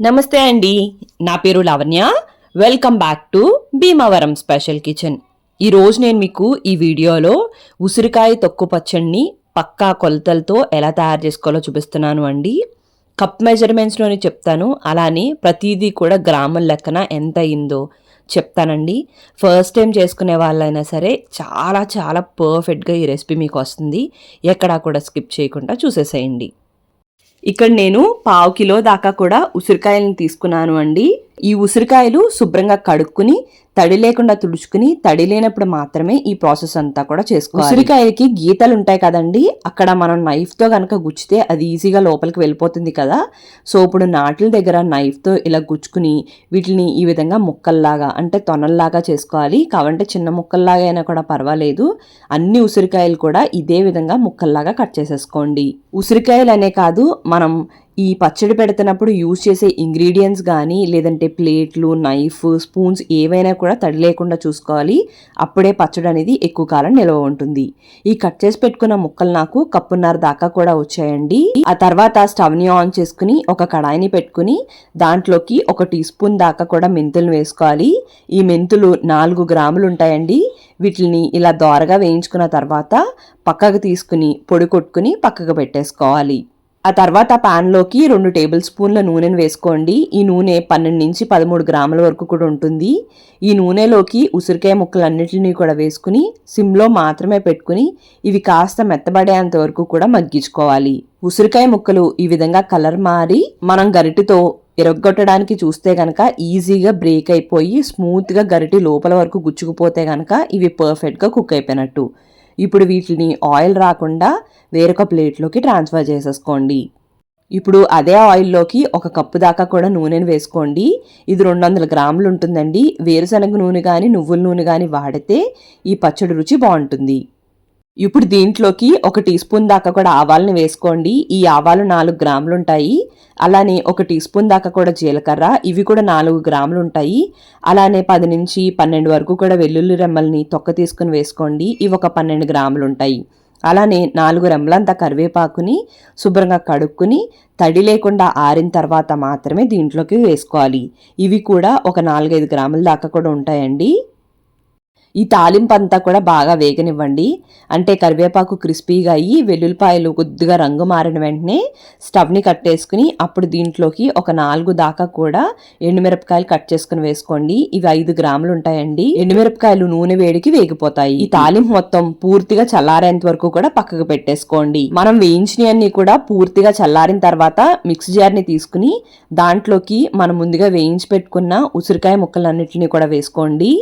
నమస్తే అండి. నా పేరు Lavanya. Welcome back to Bhimavaram special kitchen ఈరోజు నేను మీకు ఈ వీడియోలో ఉసిరికాయ తొక్కు పచ్చడిని పక్కా కొలతలతో ఎలా తయారు చేసుకోవాలో చూపిస్తున్నాను అండి. కప్ మెజర్మెంట్స్లోని చెప్తాను. అలానే ప్రతిదీ కూడా గ్రాముల లెక్కన ఎంత అయిందో చెప్తానండి. ఫస్ట్ టైం చేసుకునే వాళ్ళైనా సరే చాలా చాలా పర్ఫెక్ట్గా ఈ రెసిపీ మీకు వస్తుంది. ఎక్కడా కూడా స్కిప్ చేయకుండా చూసేసేయండి. ఇక్కడ నేను పావు కిలో దాకా కూడా ఉసిరికాయలను తీసుకున్నాను అండి. ఈ ఉసిరికాయలు శుభ్రంగా కడుక్కుని తడి లేకుండా తుడుచుకుని తడి లేనప్పుడు మాత్రమే ఈ ప్రాసెస్ అంతా కూడా చేసుకోవాలి. ఉసిరికాయలకి గీతలు ఉంటాయి కదండి అక్కడ మనం నైఫ్తో కనుక గుచ్చితే అది ఈజీగా లోపలికి వెళ్ళిపోతుంది కదా. సో ఇప్పుడు నాట్ల దగ్గర నైఫ్తో ఇలా గుచ్చుకుని వీటిని ఈ విధంగా ముక్కల్లాగా అంటే తొనల్లాగా చేసుకోవాలి. కావంటే చిన్న ముక్కల్లాగా అయినా కూడా పర్వాలేదు. అన్ని ఉసిరికాయలు కూడా ఇదే విధంగా ముక్కల్లాగా కట్ చేసేసుకోండి. ఉసిరికాయలు అనే కాదు మనం ఈ పచ్చడి పెడుతున్నప్పుడు యూజ్ చేసే ఇంగ్రీడియంట్స్ కానీ లేదంటే ప్లేట్లు నైఫ్ స్పూన్స్ ఏవైనా కూడా తడి లేకుండా చూసుకోవాలి. అప్పుడే పచ్చడి అనేది ఎక్కువ కాలం నిల్వ ఉంటుంది. ఈ కట్ చేసి పెట్టుకున్న ముక్కలు నాకు కప్పున్నర దాకా కూడా వచ్చాయండి. ఆ తర్వాత స్టవ్ని ఆన్ చేసుకుని ఒక కడాయిని పెట్టుకుని దాంట్లోకి ఒక టీ స్పూన్ దాకా కూడా మెంతులు వేసుకోవాలి. ఈ మెంతులు నాలుగు గ్రాములు ఉంటాయండి. వీటిని ఇలా దోరగా వేయించుకున్న తర్వాత పక్కకు తీసుకుని పొడి కొట్టుకుని పక్కకు పెట్టేసుకోవాలి. ఆ తర్వాత ప్యాన్లోకి రెండు టేబుల్ స్పూన్ల నూనెను వేసుకోండి. ఈ నూనె పన్నెండు నుంచి పదమూడు గ్రాముల వరకు కూడా ఉంటుంది. ఈ నూనెలోకి ఉసిరికాయ ముక్కలన్నిటిని కూడా వేసుకుని సిమ్లో మాత్రమే పెట్టుకుని ఇవి కాస్త మెత్తబడేంత వరకు కూడా మగ్గించుకోవాలి. ఉసిరికాయ ముక్కలు ఈ విధంగా కలర్ మారి మనం గరిటితో ఎరగొట్టడానికి చూస్తే గనక ఈజీగా బ్రేక్ అయిపోయి స్మూత్గా గరిటి లోపల వరకు గుచ్చుకుపోతే గనక ఇవి పర్ఫెక్ట్గా కుక్ అయిపోయినట్టు. ఇప్పుడు వీటిని ఆయిల్ రాకుండా వేరొక ప్లేట్లోకి ట్రాన్స్ఫర్ చేసేసుకోండి. ఇప్పుడు అదే ఆయిల్లోకి ఒక కప్పు దాకా కూడా నూనెను వేసుకోండి. ఇది రెండు వందల గ్రాములు ఉంటుందండి. వేరుశనగ నూనె కానీ నువ్వుల నూనె కానీ వాడితే ఈ పచ్చడి రుచి బాగుంటుంది. ఇప్పుడు దీంట్లోకి ఒక టీ స్పూన్ దాకా కూడా ఆవాలను వేసుకోండి. ఈ ఆవాలు నాలుగు గ్రాములు ఉంటాయి అలానే ఒక టీ స్పూన్ దాకా కూడా జీలకర్ర ఇవి కూడా నాలుగు గ్రాములు ఉంటాయి అలానే పది నుంచి పన్నెండు వరకు కూడా వెల్లుల్లి రెమ్మల్ని తొక్క తీసుకుని వేసుకోండి. ఇవి ఒక పన్నెండు గ్రాములు ఉంటాయి అలానే నాలుగు రెమ్మలంత కరివేపాకుని శుభ్రంగా కడుక్కుని తడి లేకుండా ఆరిన తర్వాత మాత్రమే దీంట్లోకి వేసుకోవాలి. ఇవి కూడా ఒక నాలుగైదు గ్రాముల దాకా కూడా ఉంటాయండి. ఈ తాలింపు అంతా కూడా బాగా వేగనివ్వండి. అంటే కరివేపాకు క్రిస్పీగా అయ్యి వెల్లుల్లిపాయలు కొద్దిగా రంగు మారిన వెంటనే స్టవ్ని కట్టేసుకుని అప్పుడు దీంట్లోకి ఒక నాలుగు దాకా కూడా ఎండుమిరపకాయలు కట్ చేసుకుని వేసుకోండి. ఇవి ఐదు గ్రాములు ఉంటాయండి. ఎండుమిరపకాయలు నూనె వేడికి వేగిపోతాయి. ఈ తాలింపు మొత్తం పూర్తిగా చల్లారేంత వరకు కూడా పక్కకు పెట్టేసుకోండి. మనం వేయించినవన్నీ కూడా పూర్తిగా చల్లారిన తర్వాత మిక్స్ జార్ని తీసుకుని దాంట్లోకి మనం ముందుగా వేయించి పెట్టుకున్న ఉసిరికాయ ముక్కలన్నిటిని కూడా వేసుకోండి.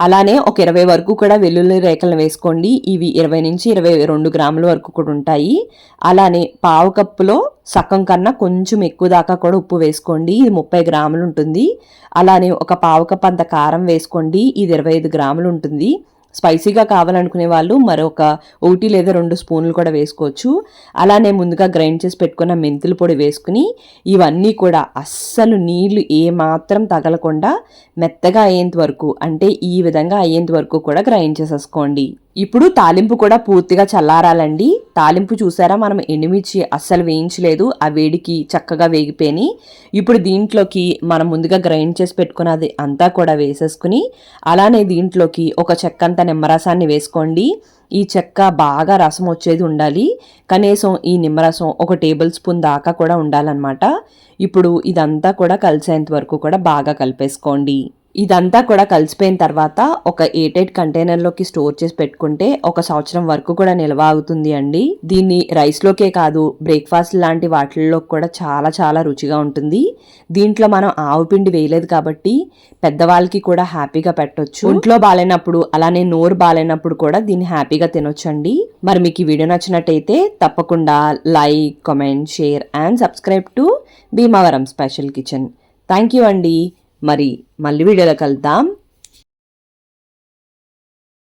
అలానే ఒక ఇరవై వరకు కూడా వెల్లుల్లి రేఖలను వేసుకోండి. ఇవి ఇరవై నుంచి ఇరవై రెండు గ్రాముల వరకు కూడా ఉంటాయి. అలానే పావు కప్పులో సగం కన్నా కొంచెం ఎక్కువ దాకా కూడా ఉప్పు వేసుకోండి. ఇది ముప్పై గ్రాములు ఉంటుంది. అలానే ఒక పావు కప్ అంత కారం వేసుకోండి. ఇది ఇరవై ఐదు గ్రాములు ఉంటుంది. స్పైసీగా కావాలనుకునే వాళ్ళు మరొక ఒకటి లేదా రెండు స్పూన్లు కూడా వేసుకోవచ్చు. అలానే ముందుగా గ్రైండ్ చేసి పెట్టుకున్న మెంతుల పొడి వేసుకుని ఇవన్నీ కూడా అస్సలు నీళ్ళు ఏమాత్రం తగలకుండా మెత్తగా అయ్యేంత వరకు అంటే ఈ విధంగా అయ్యేంత వరకు కూడా గ్రైండ్ చేసేసుకోండి. ఇప్పుడు తాలింపు కూడా పూర్తిగా చల్లారాలండి. తాలింపు చూసారా మనం ఎండుమిర్చి అస్సలు వేయించలేదు. ఆ వేడికి చక్కగా వేగిపోయి ఇప్పుడు దీంట్లోకి మనం ముందుగా గ్రైండ్ చేసి పెట్టుకున్నది అంతా కూడా వేసేసుకుని అలానే దీంట్లోకి ఒక చెక్కంత నిమ్మరసాన్ని వేసుకోండి. ఈ చెక్క బాగా రసం వచ్చేది ఉండాలి. కనీసం ఈ నిమ్మరసం ఒక టేబుల్ స్పూన్ దాకా కూడా ఉండాలన్నమాట. ఇప్పుడు ఇదంతా కూడా కలిసేంత వరకు కూడా బాగా కలిపేసుకోండి. ఇదంతా కూడా కలిసిపోయిన తర్వాత ఒక ఎయిటెడ్ కంటైనర్లోకి స్టోర్ చేసి పెట్టుకుంటే ఒక సంవత్సరం వరకు కూడా నిల్వ అవుతుంది అండి. దీన్ని రైస్లోకే కాదు బ్రేక్ఫాస్ట్ లాంటి వాటిల్లో కూడా చాలా చాలా రుచిగా ఉంటుంది. దీంట్లో మనం ఆవు పిండి వేయలేదు కాబట్టి పెద్దవాళ్ళకి కూడా హ్యాపీగా పెట్టొచ్చు. ఒంట్లో బాగాలేనప్పుడు అలానే నోరు బాగాలేనప్పుడు కూడా దీన్ని హ్యాపీగా తినొచ్చండి. మరి మీకు ఈ వీడియో నచ్చినట్టయితే తప్పకుండా like comment share and subscribe to Bhimavaram special kitchen thank you అండి. మరి మళ్ళీ వీడియోలో కలుద్దాం.